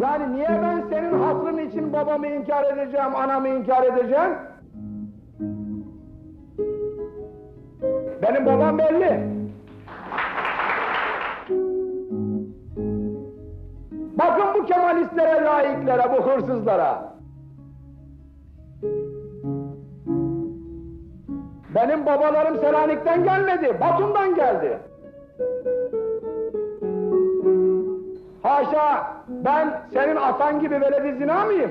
Yani niye ben senin hatırın için babamı inkar edeceğim, anamı inkar edeceğim? Benim babam belli. Bakın bu Kemalistlere, laiklere, bu hırsızlara. Benim babalarım Selanik'ten gelmedi, Batum'dan geldi. Haşa, ben senin atan gibi veledi zina mıyım?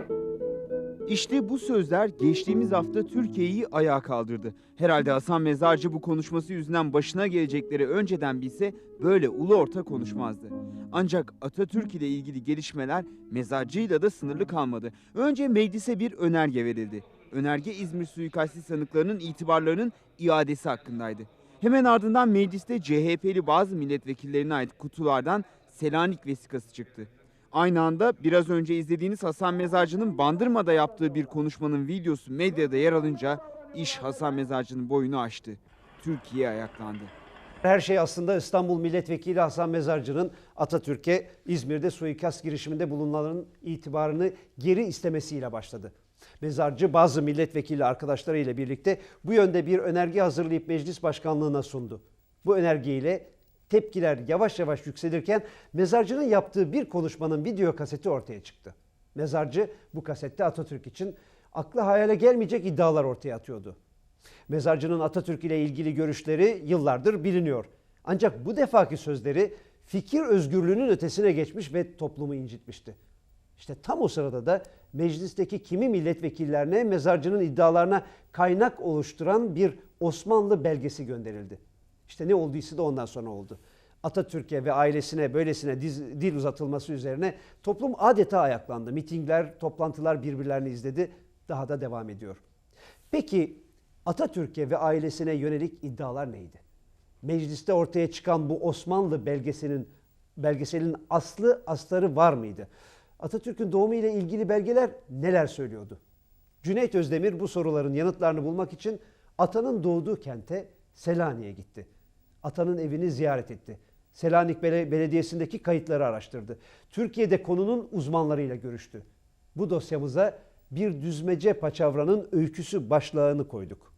İşte bu sözler geçtiğimiz hafta Türkiye'yi ayağa kaldırdı. Herhalde Hasan Mezarcı bu konuşması yüzünden başına gelecekleri önceden bilse böyle ulu orta konuşmazdı. Ancak Atatürk ile ilgili gelişmeler mezarcıyla da sınırlı kalmadı. Önce meclise bir önerge verildi. Önerge İzmir suikasti sanıklarının itibarlarının iadesi hakkındaydı. Hemen ardından mecliste CHP'li bazı milletvekillerine ait kutulardan Selanik vesikası çıktı. Aynı anda biraz önce izlediğiniz Hasan Mezarcı'nın Bandırma'da yaptığı bir konuşmanın videosu medyada yer alınca iş Hasan Mezarcı'nın boyunu aştı. Türkiye ayaklandı. Her şey aslında İstanbul Milletvekili Hasan Mezarcı'nın Atatürk'e İzmir'de suikast girişiminde bulunanların itibarını geri istemesiyle başladı. Mezarcı bazı milletvekili arkadaşlarıyla birlikte bu yönde bir önerge hazırlayıp meclis başkanlığına sundu. Bu önergeyle tepkiler yavaş yavaş yükselirken Mezarcı'nın yaptığı bir konuşmanın video kaseti ortaya çıktı. Mezarcı bu kasette Atatürk için akla hayale gelmeyecek iddialar ortaya atıyordu. Mezarcının Atatürk ile ilgili görüşleri yıllardır biliniyor. Ancak bu defaki sözleri fikir özgürlüğünün ötesine geçmiş ve toplumu incitmişti. İşte tam o sırada da meclisteki kimi milletvekillerine mezarcının iddialarına kaynak oluşturan bir Osmanlı belgesi gönderildi. İşte ne olduysa da ondan sonra oldu. Atatürk'e ve ailesine böylesine diz, dil uzatılması üzerine toplum adeta ayaklandı. Mitingler, toplantılar birbirlerini izledi. Daha da devam ediyor. Peki Atatürk'e ve ailesine yönelik iddialar neydi? Mecliste ortaya çıkan bu Osmanlı belgesinin belgeselin aslı astarı var mıydı? Atatürk'ün doğumu ile ilgili belgeler neler söylüyordu? Cüneyt Özdemir bu soruların yanıtlarını bulmak için atanın doğduğu kente Selanik'e gitti. Atanın evini ziyaret etti. Selanik Bele- Belediyesi'ndeki kayıtları araştırdı. Türkiye'de konunun uzmanlarıyla görüştü. Bu dosyamıza bir düzmece paçavranın öyküsü başlığını koyduk.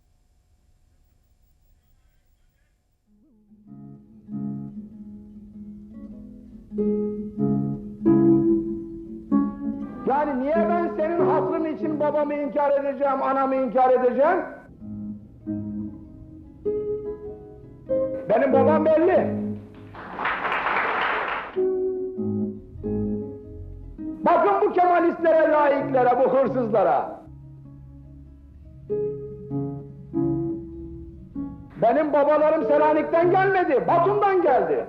Yani niye ben senin hatırın için babamı inkar edeceğim, anamı inkar edeceğim? Benim babam belli. Bakın bu Kemalistlere, laiklere, bu hırsızlara. Benim babalarım Selanik'ten gelmedi, Batum'dan geldi.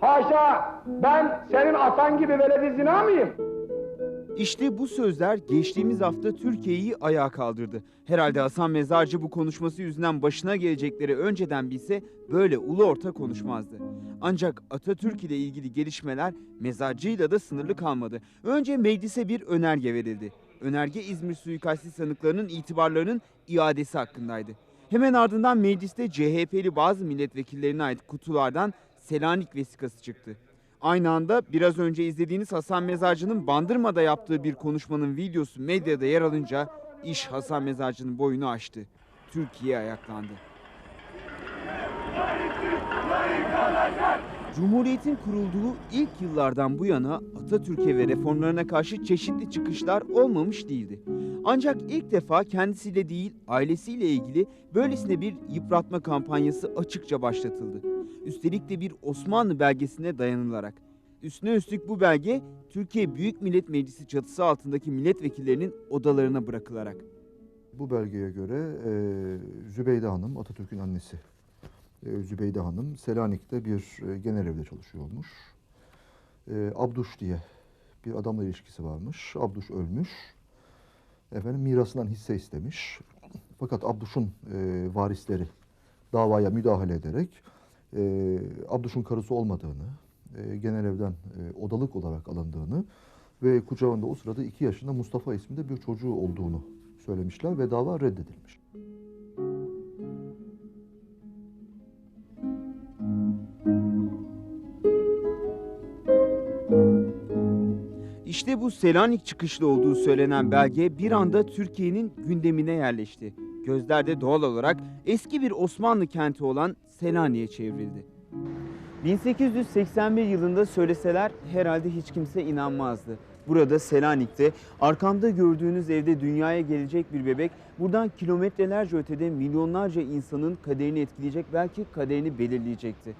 Haşa, ben senin atan gibi veledi zina mıyım? İşte bu sözler geçtiğimiz hafta Türkiye'yi ayağa kaldırdı. Herhalde Hasan Mezarcı bu konuşması yüzünden başına gelecekleri önceden bilse böyle ulu orta konuşmazdı. Ancak Atatürk ile ilgili gelişmeler mezarcıyla da sınırlı kalmadı. Önce meclise bir önerge verildi. Önerge İzmir suikasti sanıklarının itibarlarının iadesi hakkındaydı. Hemen ardından mecliste CHP'li bazı milletvekillerine ait kutulardan Selanik vesikası çıktı. Aynı anda biraz önce izlediğiniz Hasan Mezarcı'nın Bandırma'da yaptığı bir konuşmanın videosu medyada yer alınca iş Hasan Mezarcı'nın boyunu aştı. Türkiye ayaklandı. Cumhuriyetin kurulduğu ilk yıllardan bu yana Atatürk'e ve reformlarına karşı çeşitli çıkışlar olmamış değildi. Ancak ilk defa kendisiyle değil ailesiyle ilgili böylesine bir yıpratma kampanyası açıkça başlatıldı. Üstelik de bir Osmanlı belgesine dayanılarak. Üstüne üstlük bu belge Türkiye Büyük Millet Meclisi çatısı altındaki milletvekillerinin odalarına bırakılarak. Bu belgeye göre e, Zübeyde Hanım, Atatürk'ün annesi e, Zübeyde Hanım Selanik'te bir e, genel evde çalışıyormuş. E, Abduş diye bir adamla ilişkisi varmış. Abduş ölmüş. Efendim mirasından hisse istemiş. Fakat Abduş'un e, varisleri davaya müdahale ederek e, Abduş'un karısı olmadığını, e, genel evden e, odalık olarak alındığını ve kucağında o sırada 2 yaşında Mustafa isminde bir çocuğu olduğunu söylemişler ve dava reddedilmiş. İşte bu Selanik çıkışlı olduğu söylenen belge bir anda Türkiye'nin gündemine yerleşti. Gözler de doğal olarak eski bir Osmanlı kenti olan Selanik'e çevrildi. 1881 yılında söyleseler herhalde hiç kimse inanmazdı. Burada Selanik'te arkamda gördüğünüz evde dünyaya gelecek bir bebek buradan kilometrelerce ötede milyonlarca insanın kaderini etkileyecek belki kaderini belirleyecekti.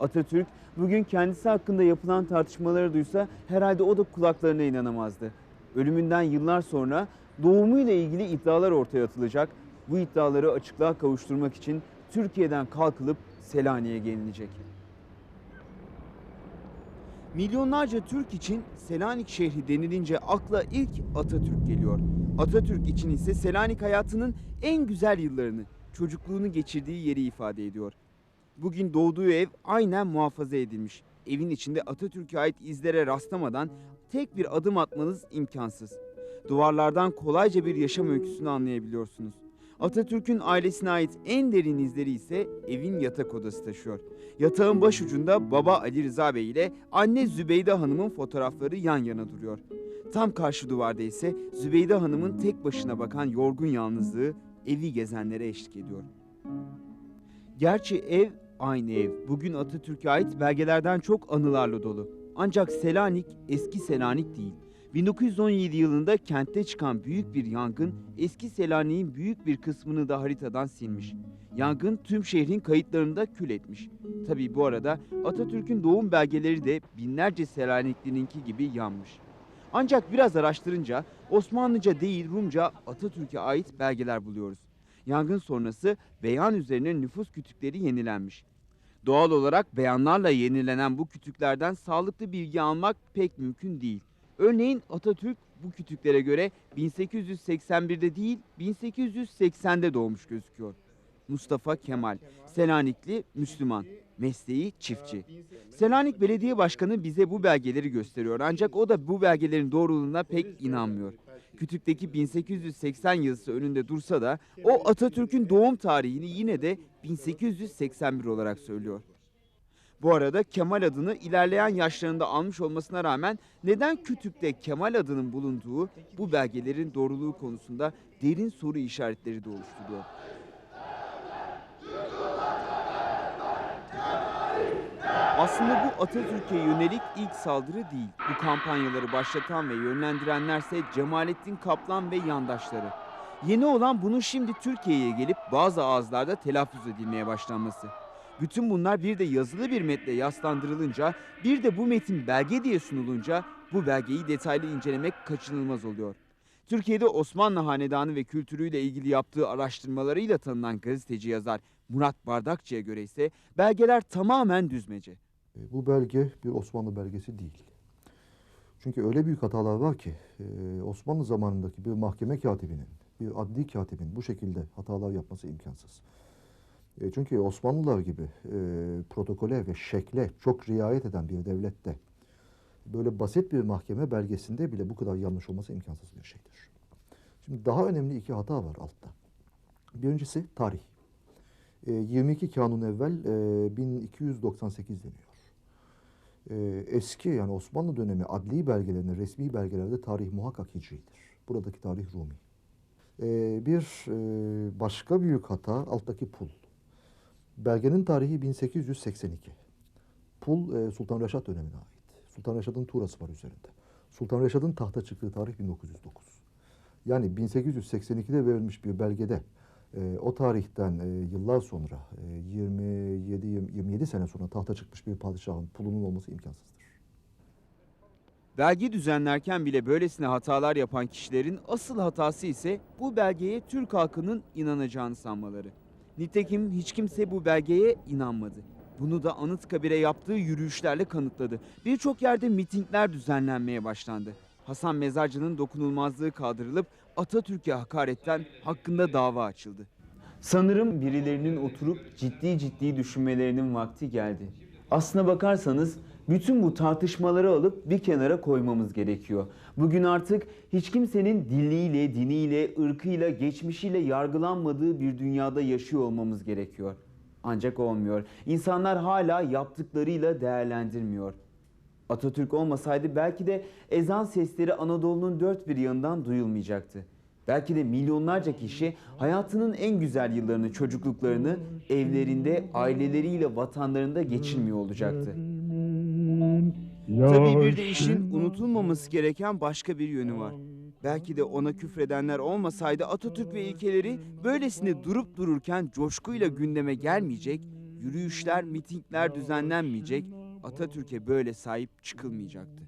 Atatürk bugün kendisi hakkında yapılan tartışmaları duysa herhalde o da kulaklarına inanamazdı. Ölümünden yıllar sonra doğumuyla ilgili iddialar ortaya atılacak. Bu iddiaları açıklığa kavuşturmak için Türkiye'den kalkılıp Selanik'e gelinecek. Milyonlarca Türk için Selanik şehri denilince akla ilk Atatürk geliyor. Atatürk için ise Selanik hayatının en güzel yıllarını, çocukluğunu geçirdiği yeri ifade ediyor. Bugün doğduğu ev aynen muhafaza edilmiş. Evin içinde Atatürk'e ait izlere rastlamadan tek bir adım atmanız imkansız. Duvarlardan kolayca bir yaşam öyküsünü anlayabiliyorsunuz. Atatürk'ün ailesine ait en derin izleri ise evin yatak odası taşıyor. Yatağın başucunda baba Ali Rıza Bey ile anne Zübeyde Hanım'ın fotoğrafları yan yana duruyor. Tam karşı duvarda ise Zübeyde Hanım'ın tek başına bakan yorgun yalnızlığı evi gezenlere eşlik ediyor. Gerçi ev aynı ev. Bugün Atatürk'e ait belgelerden çok anılarla dolu. Ancak Selanik eski Selanik değil. 1917 yılında kentte çıkan büyük bir yangın eski Selanik'in büyük bir kısmını da haritadan silmiş. Yangın tüm şehrin kayıtlarında kül etmiş. Tabii bu arada Atatürk'ün doğum belgeleri de binlerce Selaniklininki gibi yanmış. Ancak biraz araştırınca Osmanlıca değil Rumca Atatürk'e ait belgeler buluyoruz. Yangın sonrası beyan üzerine nüfus kütükleri yenilenmiş. Doğal olarak beyanlarla yenilenen bu kütüklerden sağlıklı bilgi almak pek mümkün değil. Örneğin Atatürk bu kütüklere göre 1881'de değil 1880'de doğmuş gözüküyor. Mustafa Kemal, Selanikli Müslüman, mesleği çiftçi. Selanik Belediye Başkanı bize bu belgeleri gösteriyor ancak o da bu belgelerin doğruluğuna pek inanmıyor. Kütükteki 1880 yazısı önünde dursa da o Atatürk'ün doğum tarihini yine de 1881 olarak söylüyor. Bu arada Kemal adını ilerleyen yaşlarında almış olmasına rağmen neden Kütük'te Kemal adının bulunduğu bu belgelerin doğruluğu konusunda derin soru işaretleri de oluşturuyor. Aslında bu Atatürk'e yönelik ilk saldırı değil. Bu kampanyaları başlatan ve yönlendirenlerse Cemalettin Kaplan ve yandaşları. Yeni olan bunun şimdi Türkiye'ye gelip bazı ağızlarda telaffuz edilmeye başlanması. Bütün bunlar bir de yazılı bir metne yaslandırılınca, bir de bu metin belge diye sunulunca bu belgeyi detaylı incelemek kaçınılmaz oluyor. Türkiye'de Osmanlı Hanedanı ve kültürüyle ilgili yaptığı araştırmalarıyla tanınan gazeteci yazar Murat Bardakçı'ya göre ise belgeler tamamen düzmece. E, Bu belge bir Osmanlı belgesi değil. Çünkü öyle büyük hatalar var ki e, Osmanlı zamanındaki bir mahkeme katibinin, bir adli katibin bu şekilde hatalar yapması imkansız. E, Çünkü Osmanlılar gibi e, protokole ve şekle çok riayet eden bir devlette böyle basit bir mahkeme belgesinde bile bu kadar yanlış olması imkansız bir şeydir. Şimdi daha önemli iki hata var altta. Birincisi tarih. E, 22 kanun evvel e, 1298 deniyor. E, eski yani Osmanlı dönemi adli belgelerinde, resmi belgelerde tarih muhakkak hicridir. Buradaki tarih Rumi. E, bir e, başka büyük hata alttaki pul. Belgenin tarihi 1882. Pul e, Sultan Reşat dönemine ait. Sultan Reşat'ın tuğrası var üzerinde. Sultan Reşat'ın tahta çıktığı tarih 1909. Yani 1882'de verilmiş bir belgede e, o tarihten e, yıllar sonra e, 27 27 sene sonra tahta çıkmış bir padişahın pulunun olması imkansızdır. Belge düzenlerken bile böylesine hatalar yapan kişilerin asıl hatası ise bu belgeye Türk halkının inanacağını sanmaları. Nitekim hiç kimse bu belgeye inanmadı. Bunu da Anıtkabir'e yaptığı yürüyüşlerle kanıtladı. Birçok yerde mitingler düzenlenmeye başlandı. Hasan Mezarcı'nın dokunulmazlığı kaldırılıp Atatürk'e hakaretten hakkında dava açıldı. Sanırım birilerinin oturup ciddi ciddi düşünmelerinin vakti geldi. Aslına bakarsanız bütün bu tartışmaları alıp bir kenara koymamız gerekiyor. Bugün artık hiç kimsenin diliyle, diniyle, ırkıyla, geçmişiyle yargılanmadığı bir dünyada yaşıyor olmamız gerekiyor. Ancak olmuyor. İnsanlar hala yaptıklarıyla değerlendirmiyor. Atatürk olmasaydı belki de ezan sesleri Anadolu'nun dört bir yanından duyulmayacaktı. Belki de milyonlarca kişi hayatının en güzel yıllarını, çocukluklarını evlerinde, aileleriyle, vatanlarında geçirmiyor olacaktı. Tabii bir de işin unutulmaması gereken başka bir yönü var. Belki de ona küfredenler olmasaydı Atatürk ve ilkeleri böylesine durup dururken coşkuyla gündeme gelmeyecek, yürüyüşler, mitingler düzenlenmeyecek, Atatürk'e böyle sahip çıkılmayacaktı.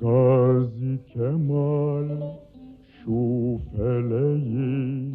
Gazi Kemal şu feleğin